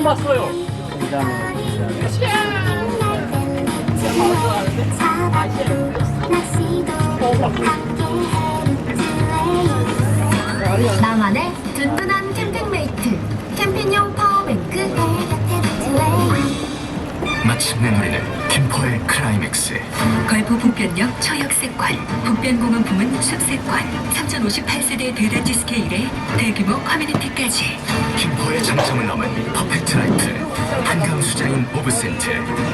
처음 봤어요. 나만의 든든한 캠핑 메이트 캠핑용 파워뱅크 마침내 노리는 김포의 클라이맥스. 걸포 북변역 처역세권, 북변공원 부문 숲세권, 3058세대 대단지 스케일의 대규모 커뮤니티까지. 김포의 장점을 넘은 퍼펙트 라이프 한강 수자인 오브센트.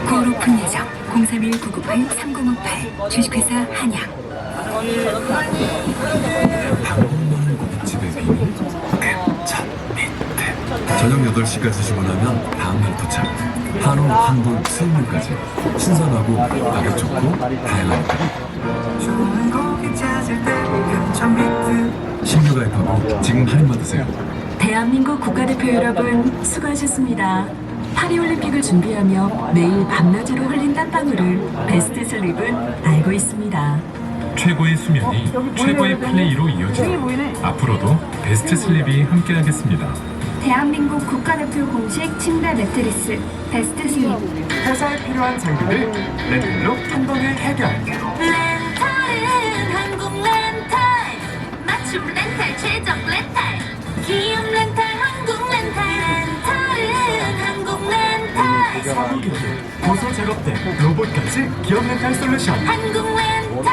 곧 오픈 예정 031-998-3058 주식회사 한양. 고깃집의 비밀 저녁 8시까지 주문하면 다음날 도착 한우, 한돈, 수입물까지 신선하고 가격 좋고 다양하니까 신규 가입하고 지금 할인 받으세요 대한민국 국가대표 여러분 수고하셨습니다. 파리올림픽을 준비하며 매일 밤낮으로 흘린 땀방울을 베스트 슬립은 알고 있습니다. 최고의 수면이 최고의 플레이로 이어지는 앞으로도 베스트 슬립이 함께하겠습니다. 대한민국 국가대표 공식 침대 매트리스 베스트 슬립 회사에 필요한 장비를 렌탈로 한 번에 해결. 렌탈은 한국 렌탈. 맞춤 렌탈 최적 렌탈. 기업 렌탈 한국 렌탈. 렌탈은 한국 렌탈. 사무 기술, 도서 작업대, 로봇까지 기업 렌탈 솔루션. 한국 렌탈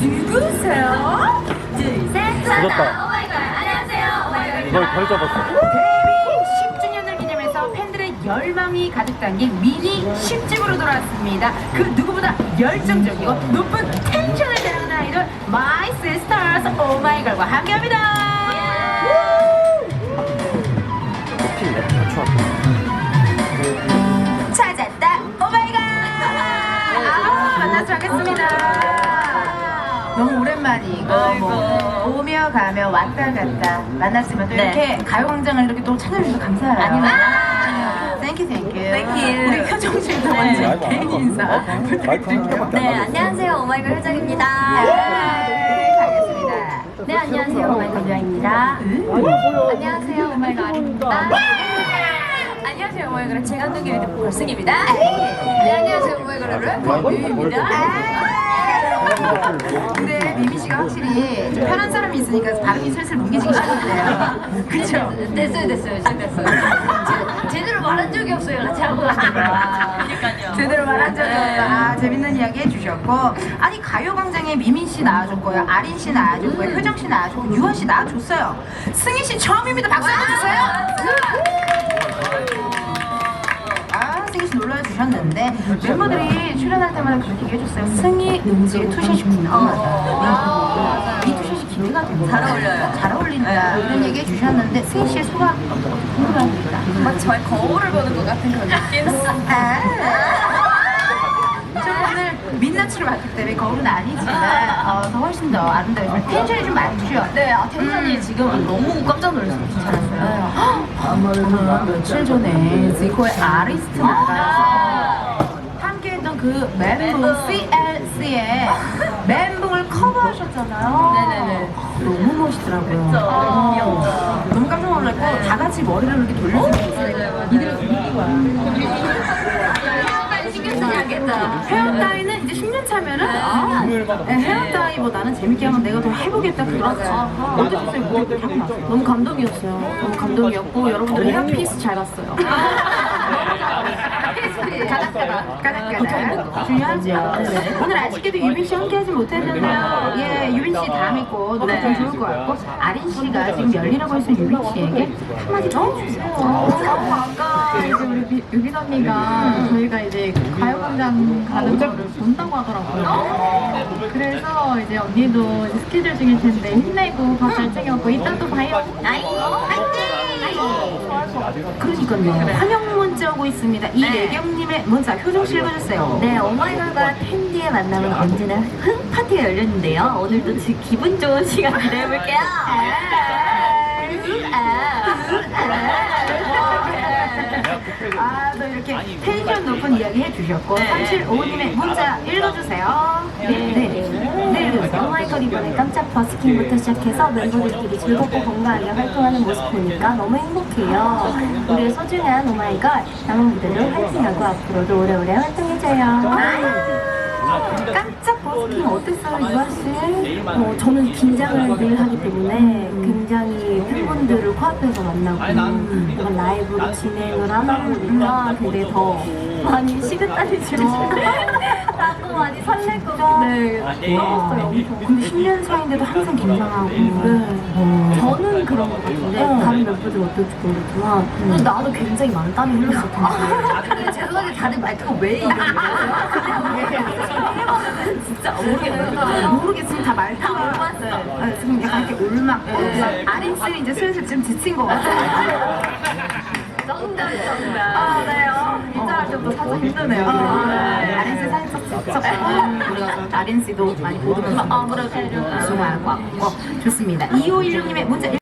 누구세요? 둘셋 늦었다. 오마이걸 안녕하세요 오마이걸 이걸 덜 접었어. 데뷔 10주년을 기념해서 팬들의 열망이 가득 담긴 미니 10집으로 돌아왔습니다. 그 누구보다 열정적이고 높은 텐션을 자랑하는 아이돌 마이 시스터스 오마이걸과 함께합니다. 가며 왔다 갔다 만났으면 또 이렇게 가요광장을 이렇게 또 찾아주셔서 감사해요. 아닙니다. 땡큐 땡큐. 땡큐. 우리 표정 씨도 먼저 개인 인사 부탁드릴게요. 네 안녕하세요. 오마이걸 회장입니다. 네, 가겠습니다. 네 안녕하세요. 오마이걸 유아입니다. 안녕하세요. 오마이걸 아림입니다. 안녕하세요. 오마이걸의 재간동기 리드 걸승입니다. 네 안녕하세요. 오마이걸의 류입니다. 근데 미미 씨가 확실히 좀 편한 사람이 있으니까 발음이 슬슬 뭉개지기 시작했대요. 그렇죠? 됐어요 됐어요 시작됐어요 제- 제대로 말한 적이 없어요 같이 하고 가니까 제대로 말한 적이 없다. 아, 재밌는 이야기 해주셨고. 아니, 가요광장에 미민 씨 나와줬고요. 아린 씨 나와줬고요. 효정 씨 나와줬고, 유아 씨 나와줬어요. 승희 씨 처음입니다. 박수 한번 주세요. 주셨는데, 멤버들이 출연할 때마다 그렇게 얘기해줬어요. 승희, 은지의 투샷이 궁금하다. 이 투샷이 기대가 됩니다. 잘 어울려요. 잘 어울린다. 이런 얘기 해주셨는데, 승희 씨의 소감 궁금합니다. 막 저의 거울을 보는 것 같은 그런 느낌 저 오늘 민낯으로 봤기 때문에 거울은 아니지만 어, 더 훨씬 더 아름다워요. 텐션이 좀 많죠? 네, 아, 텐션이 지금 너무 깜짝 놀랐어요. 알았어요. 아, 며칠 전에 지코의 아리스트 나가서 함께했던 그 멘붕 CLC의 멘붕을 커버하셨잖아요. 네네네. 너무 멋있더라고요. 어, 너무 깜짝 놀랐고 다 같이 머리를 이렇게 돌려주고 있어요. 이들의 분위기와 쓰지 않겠다. 헤어따이는 이제 10년 차면은 아, 네, 헤어따이보다는 재밌게 한번 내가 더 해보겠다 그랬어요. 어떠셨어요? 무대 그렇게 하고 나서? 너무 감동이었어요. 너무 감동이었고 여러분들 헤어피스 잘 봤어요. 까닥까닥 까닥까닥 중요하죠. 오늘 아쉽게도 유빈 씨 함께하지 못했는데요. 예, 유빈 씨 다음에 꼭 노래 좀 좋을 것 같고 아린 씨가 지금 열리라고 했으면 유빈 씨에게 한마디 더 해주세요. 너무 아까 이제 우리 미- 유빈 언니가 저희가 이제 가요광장 가는 거를 본다고 하더라고요. 그래서 이제 언니도 이제 스케줄 중일 텐데 힘내고 밥 잘 챙겨갖고 이따 또 봐요. 것 그러니까요. 환영 문자 오고 있습니다. 네. 이예경님의 문자 효정 씨 읽어주세요. 네, 오마이걸과 텐디의 만남은 언제나 흥 파티가 열렸는데요. 오늘도 지- 기분 좋은 시간. 아, 또 이렇게 텐션 높은 이야기 해주셨고 네. 3755님의 문자 읽어주세요. 네, 네. 네, 오마이걸 이번에 깜짝 버스킹부터 시작해서 멤버들끼리 즐겁고 건강하게 활동하는 모습 보니까 너무 행복해요. 우리의 소중한 오마이걸 남은 무대도 화이팅하고 앞으로도 오래오래 활동해줘요. 깜짝 버스킹 어땠어요, 유아 씨? 어, 저는 긴장을 늘 하기 때문에 굉장히 팬분들을 코앞에서 만나고 뭔가 라이브로 진행을 하다 보니까 근데 더 많이 식은땀이 줄줄 나고 많이 설렐 것 같아요. 네, 엄청. 근데 10년 차인데도 항상 긴장하고. 네. 저는 그런 것 같은데 다른 멤버들 어떨지 모르겠지만. 근데 나도 굉장히 많은 땀이 흘렀을 텐데. 근데 죄송한데 다들 말투가 왜 이러는 진짜 모르겠어요. 모르겠으면 다 말투가 네, 지금 약간 이렇게 올막 아린 씨는 이제 슬슬 좀 지친 것 같아요. 정답 정답. 아, 네요. 인사할 때부터 살짝 힘드네요. 아린씨 살짝 지쳤고 우리가 아린 씨도 많이 보듬어서 아무래도 우승할 것 같고 좋습니다. 2516님의 문자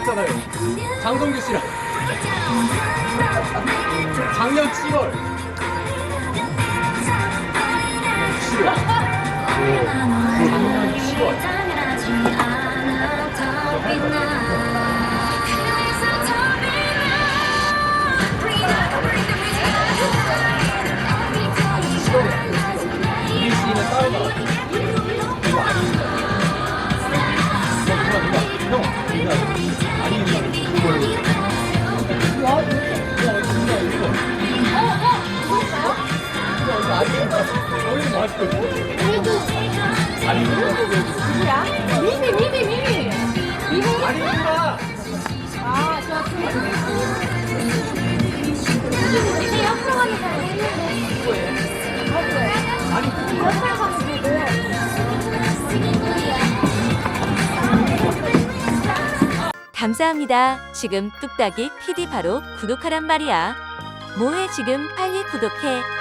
나왔잖아요. 장동규 씨랑. 작년 7월. 7월. 감사합니다. 지금 뚝딱이 PD 바로 구독하란 말이야. 뭐해 지금 빨리 구독해.